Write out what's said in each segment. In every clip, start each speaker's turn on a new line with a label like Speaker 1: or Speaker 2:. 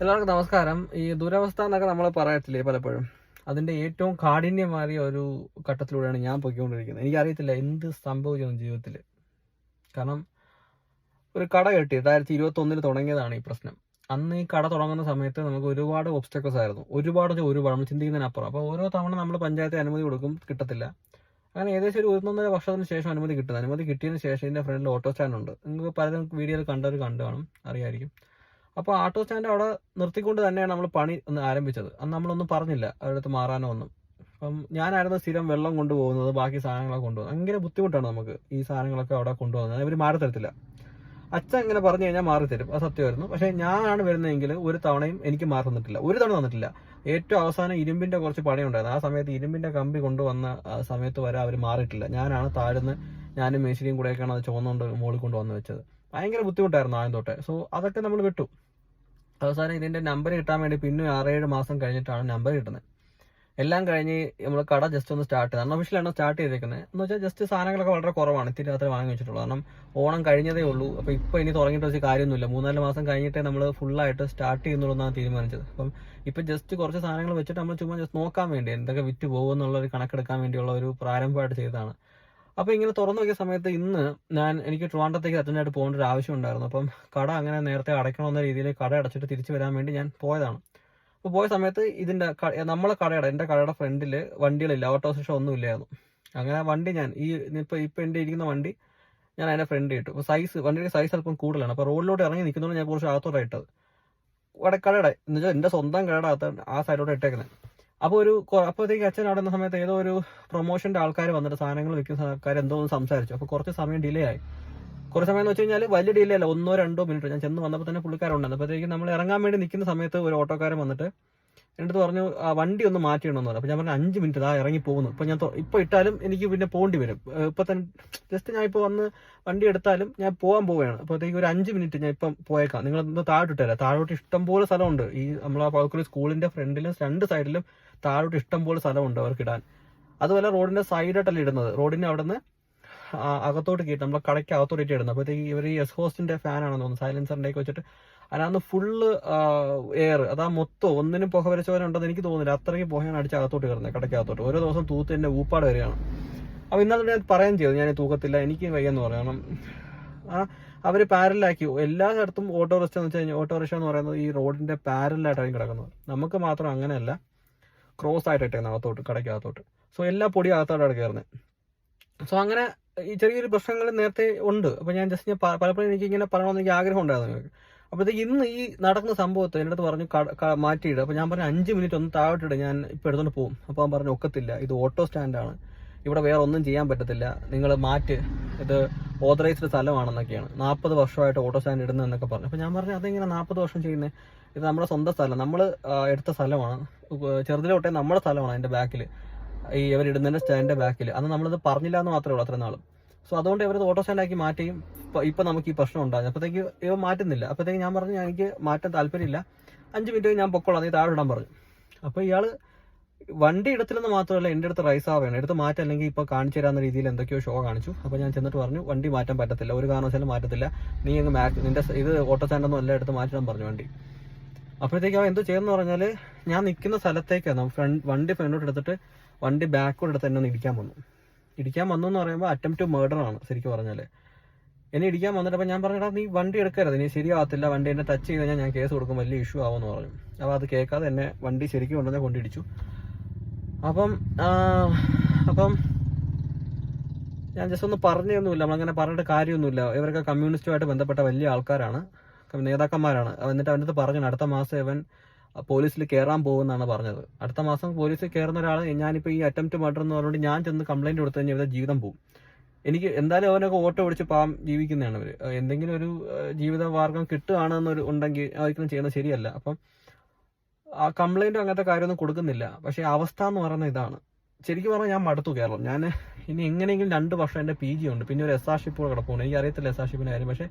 Speaker 1: എല്ലാവർക്കും നമസ്കാരം. ഈ ദുരവസ്ഥ എന്നൊക്കെ നമ്മൾ പറയത്തില്ലേ പലപ്പോഴും? അതിന്റെ ഏറ്റവും കാഠിന്യമായ ഒരു ഘട്ടത്തിലൂടെയാണ് ഞാൻ പൊയ്ക്കൊണ്ടിരിക്കുന്നത്. എനിക്കറിയത്തില്ല എന്ത് സംഭവിച്ചു ജീവിതത്തിൽ കാരണം ഒരു കട കെട്ടി രണ്ടായിരത്തി ഇരുപത്തി ഒന്നിൽ തുടങ്ങിയതാണ് ഈ പ്രശ്നം. അന്ന് ഈ കട തുടങ്ങുന്ന സമയത്ത് നമുക്ക് ഒരുപാട് ഒബ്സ്റ്റക്കൾസ് ആയിരുന്നു. ഒരുപാട് ഒരുപാട് നമ്മൾ ചിന്തിക്കുന്നതിനപ്പുറം. അപ്പോൾ ഓരോ തവണ നമ്മൾ പഞ്ചായത്ത് അനുമതി കൊടുക്കും കിട്ടത്തില്ല. അങ്ങനെ ഏകദേശം ഒരു ഒന്നൊന്നര വർഷത്തിന് ശേഷം അനുമതി കിട്ടുന്നത്. അനുമതി കിട്ടിയതിന് ശേഷം ഇതിന്റെ ഫ്രണ്ടിൽ ഓട്ടോ സ്റ്റാൻഡ് ഉണ്ട്. നിങ്ങൾക്ക് പലരും വീഡിയോയിൽ കണ്ടവർ കണ്ടു കാണും അറിയായിരിക്കും. അപ്പോൾ ഓട്ടോ സ്റ്റാൻഡ് അവിടെ നിർത്തിക്കൊണ്ട് തന്നെയാണ് നമ്മൾ പണി ഒന്ന് ആരംഭിച്ചത്. അന്ന് നമ്മളൊന്നും പറഞ്ഞില്ല. അവരടുത്ത് മാറാനോ ഒന്നും. അപ്പം ഞാനായിരുന്നു സ്ഥിരം വെള്ളം കൊണ്ടുപോകുന്നത് ബാക്കി സാധനങ്ങളൊക്കെ കൊണ്ടുപോകുന്നത്. ഭയങ്കര ബുദ്ധിമുട്ടാണ് നമുക്ക് ഈ സാധനങ്ങളൊക്കെ അവിടെ കൊണ്ടുപോകുന്നത്. ഇവർ മാറി തരത്തില്ല. അച്ഛൻ ഇങ്ങനെ പറഞ്ഞു കഴിഞ്ഞാൽ മാറി തരും. അത് സത്യമായിരുന്നു. പക്ഷേ ഞാനാണ് വരുന്നതെങ്കിൽ ഒരു തവണയും എനിക്ക് മാറി തന്നിട്ടില്ല. ഒരു തവണ തന്നിട്ടില്ല. ഏറ്റവും അവസാനം ഇരുമ്പിന്റെ കുറച്ച് പണിയുണ്ടായിരുന്നു. ആ സമയത്ത് ഇരുമ്പിന്റെ കമ്പി കൊണ്ടുവന്ന സമയത്ത് വരെ അവർ മാറിയിട്ടില്ല. ഞാനാണ് താഴ്ന്ന് ഞാനും മേശിരിയും കൂടെയൊക്കെയാണ് അത് ചുവന്നുകൊണ്ട് മുകളിൽ കൊണ്ടുവന്ന് വെച്ചത്. ഭയങ്കര ബുദ്ധിമുട്ടായിരുന്നു ആദ്യം തൊട്ടേ. സോ അതൊക്കെ നമ്മൾ വിട്ടു. അവസാനം ഇതിന്റെ നമ്പർ കിട്ടാൻ വേണ്ടി പിന്നെ ആറേഴ് മാസം കഴിഞ്ഞിട്ടാണ് നമ്പർ കിട്ടുന്നത് എല്ലാം കഴിഞ്ഞ് നമ്മൾ കട ജസ്റ്റ് ഒന്ന് സ്റ്റാർട്ട് ചെയ്ത് അൺഒഫീഷ്യലാണ് സ്റ്റാർട്ട് ചെയ്തേക്കുന്നത് എന്ന് വെച്ചാൽ ജസ്റ്റ് സാധനങ്ങളൊക്കെ വളരെ കുറവാണ് ഇത്തിരി രാത്രി വാങ്ങി വെച്ചിട്ടുള്ളൂ കാരണം ഓണം കഴിഞ്ഞതേ ഉള്ളൂ. അപ്പോൾ ഇപ്പോൾ ഇനി തുടങ്ങിയിട്ട് വെച്ച് കാര്യമൊന്നുമില്ല. മൂന്നാൽ മാസം കഴിഞ്ഞിട്ടേ നമ്മൾ ഫുള്ളായിട്ട് സ്റ്റാർട്ട് ചെയ്യുന്നുള്ളൂ എന്നാണ് തീരുമാനിച്ചത്. അപ്പം ഇപ്പം ജസ്റ്റ് കുറച്ച് സാധനങ്ങൾ വെച്ചിട്ട് നമ്മൾ ചുമ്മാ ജസ്റ്റ് നോക്കാൻ വേണ്ടി എന്തൊക്കെ വിറ്റ് പോകുമെന്നുള്ള ഒരു കണക്കെടുക്കാൻ വേണ്ടിയുള്ള ഒരു പ്രാരംഭമായിട്ട് ചെയ്തതാണ്. അപ്പോൾ ഇങ്ങനെ തുറന്നു നോക്കിയ സമയത്ത് ഇന്ന് ഞാൻ എനിക്ക് ട്രിവാൻഡത്തേക്ക് അറ്റൻഡായിട്ട് പോകേണ്ട ഒരു ആവശ്യം ഉണ്ടായിരുന്നു. അപ്പം കട അങ്ങനെ നേരത്തെ അടയ്ക്കണമെന്ന രീതിയിൽ കട അടച്ചിട്ട് തിരിച്ചു വരാൻ വേണ്ടി ഞാൻ പോയതാണ്. അപ്പോൾ പോയ സമയത്ത് ഇതിന്റെ നമ്മളെ കടയുടെ എന്റെ കടയുടെ ഫ്രണ്ടിൽ വണ്ടികളില്ല ഓട്ടോ സിക്ഷ ഒന്നും ഇല്ലായിരുന്നു. അങ്ങനെ വണ്ടി ഞാൻ ഈ ഇപ്പൊ ഇപ്പൊ എന്റെ ഇരിക്കുന്ന വണ്ടി ഞാൻ അതിന്റെ ഫ്രണ്ട് ഇട്ടു. അപ്പോൾ സൈസ് വണ്ടിയുടെ സൈസ് അല്പം കൂടുതലാണ്. അപ്പോൾ റോഡിലോട്ട് ഇറങ്ങി നിൽക്കുന്നതുകൊണ്ട് ഞാൻ കുറച്ച് അകത്തോടെ ഇട്ടത്. എന്ന് വെച്ചാൽ എന്റെ സ്വന്തം കടയുടെ ആ സൈഡിലോട്ട് ഇട്ടേക്കുന്നത്. അപ്പോൾ ഒരു അപ്പോഴത്തേക്ക് അച്ഛൻ അവിടെ സമയത്ത് ഏതോ ഒരു പ്രൊമോഷന്റെ ആൾക്കാർ വന്നിട്ട് സാധനങ്ങൾ വിൽക്കുന്ന ആൾക്കാർ എന്തോ ഒന്ന് സംസാരിച്ചു. അപ്പോൾ കുറച്ച് സമയം ഡിലേ ആയി. കുറച്ച് സമയം എന്ന് വെച്ച് കഴിഞ്ഞാൽ വലിയ ഡിലേ അല്ല ഒന്നോ രണ്ടോ മിനിറ്റ് ഞാൻ ചെന്ന് വന്നപ്പോൾ തന്നെ പുള്ളിക്കാരുണ്ടായിരുന്നു അപ്പോഴത്തേക്ക് നമ്മൾ ഇറങ്ങാൻ വേണ്ടി നിൽക്കുന്ന സമയത്ത് ഒരു ഓട്ടോക്കാരൻ വന്നിട്ട് എന്നിട്ട് പറഞ്ഞു ആ വണ്ടി ഒന്ന് മാറ്റിയിടണമെന്ന് പറഞ്ഞു. അപ്പോൾ ഞാൻ പറഞ്ഞു അഞ്ച് മിനിറ്റ് ഇതാ ഇറങ്ങി പോകുന്നു. ഇപ്പോൾ ഞാൻ ഇപ്പോൾ ഇട്ടാലും എനിക്ക് പിന്നെ പോകേണ്ടി വരും. ഇപ്പോൾ തന്നെ ജസ്റ്റ് ഞാൻ ഇപ്പോൾ വന്ന് വണ്ടി എടുത്താലും ഞാൻ പോകാൻ പോവുകയാണ്. അപ്പോഴത്തേക്ക് ഒരു അഞ്ച് മിനിറ്റ് ഞാൻ ഇപ്പം പോയേക്കാം. നിങ്ങൾ ഒന്ന് താഴോട്ട് തരാം താഴോട്ട് ഇഷ്ടംപോലെ സ്ഥലമുണ്ട്. ഈ നമ്മളെ പൗക്കുറി സ്കൂളിന്റെ ഫ്രണ്ടിലും രണ്ട് സൈഡിലും താഴോട്ട് ഇഷ്ടംപോലെ സ്ഥലമുണ്ട് അവർക്ക് ഇടാൻ അതുപോലെ റോഡിന്റെ സൈഡായിട്ടല്ല ഇടുന്നത്. റോഡിന്റെ അവിടെ നിന്ന് അകത്തോട്ട് കയറ്റി നമ്മളെ കടയ്ക്ക് അകത്തോട്ട് ഇടുന്നത്. അപ്പോഴത്തേക്ക് ഇവർ ഈ എസ് ഹോസ്റ്റിന്റെ ഫാൻ ആണെന്ന് തോന്നുന്നു. സൈലൻസറിന്റെ ഒക്കെ വെച്ചിട്ട് അതിനകത്ത് ഫുള്ള് എയർ അതാ മൊത്തം ഒന്നിനും പുക വരച്ച ഉണ്ടെന്ന് എനിക്ക് തോന്നുന്നില്ല. അത്രയ്ക്ക് പുകയാണ് അടിച്ച് അകത്തോട്ട് കയറുന്നത് കടയ്ക്കകത്തോട്ട് ഓരോ ദിവസം തൂത്ത് എന്റെ ഊപ്പാട് വരികയാണ്. അപ്പൊ ഇന്നലെ ഞാൻ പറയാൻ ചെയ്തു ഞാൻ തൂക്കത്തില്ല എനിക്ക് വയ്യെന്ന് പറയണം കാരണം ആ അവർ പാരലാക്കി. എല്ലാ സ്ഥലത്തും ഓട്ടോറിക്ഷ എന്ന് വെച്ച് കഴിഞ്ഞാൽ ഓട്ടോറിക്ഷ എന്ന് പറയുന്നത് ഈ റോഡിന്റെ പാരലായിട്ടാണ് കിടക്കുന്നത്. നമുക്ക് മാത്രം അങ്ങനെയല്ല. ക്രോസ് ആയിട്ട് ഇട്ടേക്കുന്നത് അകത്തോട്ട്. കടയ്ക്കകത്തോട്ട് സോ എല്ലാ പൊടി അകത്തോട്ടാണ് കയറുന്നത് സോ അങ്ങനെ ഈ ചെറിയൊരു പ്രശ്നങ്ങൾ നേരത്തെ ഉണ്ട്. അപ്പോൾ ഞാൻ ജസ്റ്റ് ഞാൻ പലപ്പോഴും എനിക്ക് ഇങ്ങനെ പറയണമെന്ന് എനിക്ക് ആഗ്രഹം ഉണ്ടായിരുന്നു നിങ്ങൾക്ക് അപ്പോഴത്തേക്ക് ഇന്ന് ഈ നടക്കുന്ന സംഭവത്തെ എന്റെ അടുത്ത് പറഞ്ഞു മാറ്റിയിടുക അപ്പൊ ഞാൻ പറഞ്ഞു അഞ്ച് മിനിറ്റ് ഒന്ന് താഴോട്ടിട്ട് ഞാൻ ഇപ്പൊ എടുത്തോണ്ട് പോകും അപ്പോൾ അവൻ പറഞ്ഞു ഒക്കത്തില്ല ഇത് ഓട്ടോ സ്റ്റാൻഡാണ്. ഇവിടെ വേറെ ഒന്നും ചെയ്യാൻ പറ്റത്തില്ല. നിങ്ങൾ മാറ്റ്. ഇത് ഓതറൈസ്ഡ് സ്ഥലമാണെന്നൊക്കെയാണ്. നാൽപ്പത് വർഷമായിട്ട് ഓട്ടോ സ്റ്റാൻഡ് ഇടുന്നതെന്നൊക്കെ പറഞ്ഞു. അപ്പോൾ ഞാൻ പറഞ്ഞു അതെങ്ങനെ നാൽപ്പത് വർഷം ചെയ്യുന്നത് ഇത് നമ്മുടെ സ്വന്തം സ്ഥലം. നമ്മൾ എടുത്ത സ്ഥലമാണ്. ചെറുതിലെ തൊട്ടേ നമ്മുടെ സ്ഥലമാണ് അതിന്റെ ബാക്കിൽ ഈ ഇവരിടുന്നതിന്റെ സ്റ്റാൻഡിന്റെ ബാക്കിൽ അന്ന് നമ്മളിത് പറഞ്ഞില്ല എന്ന് മാത്രമേ ഉള്ളൂ അത്ര നാളും. സോ അതുകൊണ്ട് ഇവരത് ഓട്ടോ സ്റ്റാൻഡാക്കി മാറ്റിയും ഇപ്പൊ- നമുക്ക് ഈ പ്രശ്നം ഉണ്ടാകും. അപ്പോഴത്തേക്ക് ഇവ മാറ്റുന്നില്ല. അപ്പോഴത്തേക്ക് ഞാൻ പറഞ്ഞു എനിക്ക് മാറ്റാൻ താല്പര്യമില്ല. അഞ്ച് മിനിറ്റ് ഞാൻ പൊക്കോളാം. നീ താഴെ ഇടാൻ പറഞ്ഞു. അപ്പോൾ ഇയാൾ വണ്ടി ഇടത്തില്ലെന്ന് മാത്രമല്ല എന്റെ അടുത്ത് റൈസ് ആവുകയാണ്. എടുത്ത് മാറ്റം അല്ലെങ്കിൽ ഇപ്പൊ കാണിച്ചു തരാമെന്ന രീതിയിൽ എന്തൊക്കെയോ ഷോ കാണിച്ചു. അപ്പോൾ ഞാൻ ചെന്നിട്ട് പറഞ്ഞു വണ്ടി മാറ്റാൻ പറ്റത്തില്ല. ഒരു കാരണവശാലും മാറ്റത്തില്ല. നീ അങ്ങ് മാറ്റ്. നിന്റെ ഇത് ഓട്ടോ സ്റ്റാൻഡൊന്നും അല്ല എടുത്ത് മാറ്റാൻ പറഞ്ഞു വണ്ടി. അപ്പോഴത്തേക്ക് അവൻ എന്തോ ചെയ്യുന്ന പറഞ്ഞാൽ ഞാൻ നിൽക്കുന്ന സ്ഥലത്തേക്കാണ് ഫ്രണ്ട് വണ്ടി ഫ്രണ്ടോട്ട് എടുത്തിട്ട് വണ്ടി ബാക്കോട്ട് എടുത്ത് എന്നെ ഒന്ന് ഇടിക്കാൻ വന്നു. ഇടിക്കാൻ വന്നു എന്ന് പറയുമ്പോൾ അറ്റംപ്റ്റ് ടു മേർഡർ ആണ് ശരിക്കും പറഞ്ഞാൽ എന്നെ ഇടിക്കാൻ വന്നിട്ട് അപ്പം ഞാൻ പറഞ്ഞാൽ നീ വണ്ടി എടുക്കരുത്. നീ ശരിയാവത്തില്ല. വണ്ടി എന്നെ ടച്ച് ചെയ്ത് ഞാൻ കേസ് കൊടുക്കും. വലിയ ഇഷ്യൂ ആവുമെന്ന് പറഞ്ഞു. അപ്പോൾ അത് കേൾക്കാതെ എന്നെ വണ്ടി ശരിക്കും കൊണ്ടുവന്ന് കൊണ്ടിടിച്ചു അപ്പം അപ്പം ഞാൻ ജസ്റ്റ് ഒന്ന് പറഞ്ഞൊന്നുമില്ല നമ്മളങ്ങനെ പറഞ്ഞിട്ട് കാര്യമൊന്നുമില്ല. ഇവരൊക്കെ കമ്മ്യൂണിസ്റ്റുമായിട്ട് ബന്ധപ്പെട്ട വലിയ ആൾക്കാരാണ്. നേതാക്കന്മാരാണ്. എന്നിട്ട് അവന്റെ അടുത്ത് പറഞ്ഞു അടുത്ത മാസം ഇവൻ പോലീസിൽ കയറാൻ പോകുമെന്നാണ് പറഞ്ഞത്. അടുത്ത മാസം പോലീസിൽ കയറുന്ന ഒരാൾ ഞാനിപ്പോൾ ഈ അറ്റംപ്റ്റ് മർഡർ എന്ന് പറഞ്ഞുകൊണ്ട് ഞാൻ ചെന്ന് കംപ്ലൈന്റ് കൊടുത്തു കഴിഞ്ഞാൽ ഇവരുടെ ജീവിതം പോകും എനിക്ക് എന്തായാലും അവനൊക്കെ ഓട്ടോ ഓടിച്ച് പാം ജീവിക്കുന്നതാണ് അവർ എന്തെങ്കിലും ഒരു ഏഹ്, ജീവിത മാർഗം കിട്ടുകയാണെന്നൊരു ഉണ്ടെങ്കിൽ ഒരിക്കലും ചെയ്യുന്നത് ശരിയല്ല. അപ്പം ആ കംപ്ലയിന്റും അങ്ങനത്തെ കാര്യമൊന്നും കൊടുക്കുന്നില്ല. പക്ഷേ അവസ്ഥ എന്ന് പറയുന്നത് ഇതാണ്. ശരിക്കും പറഞ്ഞാൽ ഞാൻ മടുത്തു കേരളം. ഞാൻ ഇനി എങ്ങനെയെങ്കിലും രണ്ട് വർഷം എന്റെ പി ജി ഉണ്ട്. പിന്നെ ഒരു എസ് ആർ ഷിപ്പ് കൂടെ കിടപ്പുണ്ട്. എനിക്ക് അറിയത്തില്ല എസ് ആർ ഷിപ്പിന്റെ കാര്യം. പക്ഷേ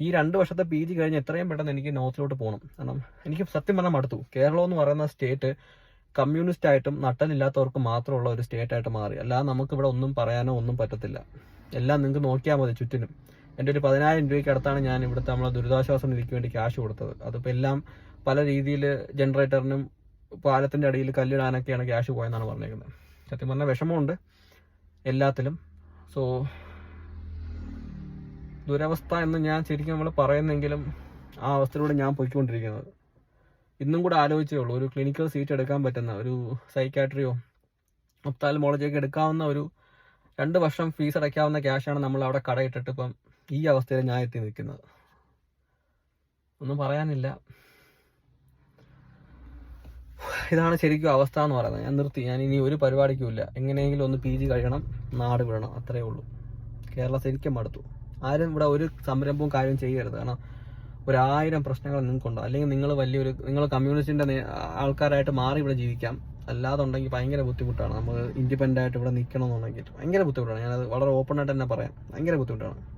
Speaker 1: ഈ രണ്ട് വർഷത്തെ പി ജി കഴിഞ്ഞ് എത്രയും പെട്ടെന്ന് എനിക്ക് നോർത്തിലോട്ട് പോകണം കാരണം എനിക്ക് സത്യം പറഞ്ഞാൽ മടുത്തു. കേരളം എന്ന് പറയുന്ന സ്റ്റേറ്റ് കമ്മ്യൂണിസ്റ്റ് ആയിട്ടും നട്ടനില്ലാത്തവർക്ക് മാത്രമുള്ള ഒരു സ്റ്റേറ്റ് ആയിട്ട് മാറി. അല്ലാതെ നമുക്ക് ഇവിടെ ഒന്നും പറയാനോ ഒന്നും പറ്റത്തില്ല. എല്ലാം നിങ്ങൾക്ക് നോക്കിയാൽ മതി ചുറ്റിനും. എന്റെ ഒരു പതിനായിരം രൂപയ്ക്ക് അടുത്താണ് ഞാൻ ഇവിടുത്തെ നമ്മളെ ദുരിതാശ്വാസ നിധിക്ക് വേണ്ടി ക്യാഷ് കൊടുത്തത്. അതിപ്പോൾ എല്ലാം പല രീതിയിൽ ജനറേറ്ററിനും പാലത്തിന്റെ അടിയിൽ കല്ലിടാനൊക്കെയാണ് ക്യാഷ് പോയെന്നാണ് പറഞ്ഞേക്കുന്നത്. സത്യം പറഞ്ഞാൽ വിഷമമുണ്ട് എല്ലാത്തിലും. സോ ദുരവസ്ഥ എന്ന് ഞാൻ ശരിക്കും നമ്മൾ പറയുന്നെങ്കിലും ആ അവസ്ഥയിലൂടെ ഞാൻ പോയിക്കൊണ്ടിരിക്കുന്നത്. ഇന്നും കൂടെ ആലോചിച്ചേ ഉള്ളൂ. ഒരു ക്ലിനിക്കൽ സീറ്റ് എടുക്കാൻ പറ്റുന്ന ഒരു സൈക്കാട്രിയോ ഒപ്താൽമോളജിയൊക്കെ എടുക്കാവുന്ന ഒരു രണ്ട് വർഷം ഫീസ് അടയ്ക്കാവുന്ന ക്യാഷാണ് നമ്മൾ അവിടെ കടയിട്ടിട്ട് ഇപ്പം ഈ അവസ്ഥയിൽ ഞാൻ എത്തി നിൽക്കുന്നത്. ഒന്നും പറയാനില്ല. ഇതാണ് ശരിക്കും അവസ്ഥ എന്ന് പറയുന്നത്. ഞാൻ നിർത്തി. ഞാൻ ഇനി ഒരു പരിപാടിക്കും ഇല്ല എങ്ങനെയെങ്കിലും ഒന്ന് പി ജി കഴിയണം നാട് വിടണം. അത്രയേ ഉള്ളൂ. കേരള ശരിക്കും മടുത്തു. ആരും ഇവിടെ ഒരു സംരംഭവും കാര്യം ചെയ്യരുത്. കാരണം ഒരായിരം പ്രശ്നങ്ങൾ നിങ്ങൾക്കുണ്ടോ. അല്ലെങ്കിൽ നിങ്ങൾ വലിയൊരു നിങ്ങൾ കമ്മ്യൂണിസ്റ്റിന്റെ ആൾക്കാരായിട്ട് മാറി ഇവിടെ ജീവിക്കാം. അല്ലാതെ ഉണ്ടെങ്കിൽ ഭയങ്കര ബുദ്ധിമുട്ടാണ്. നമ്മൾ ഇൻഡിപെൻഡന്റ് ആയിട്ട് ഇവിടെ നിൽക്കണമെന്നുണ്ടെങ്കിൽ ഭയങ്കര ബുദ്ധിമുട്ടാണ്. ഞാനത് വളരെ ഓപ്പൺ ആയിട്ട് തന്നെ പറയാം. ഭയങ്കര ബുദ്ധിമുട്ടാണ്.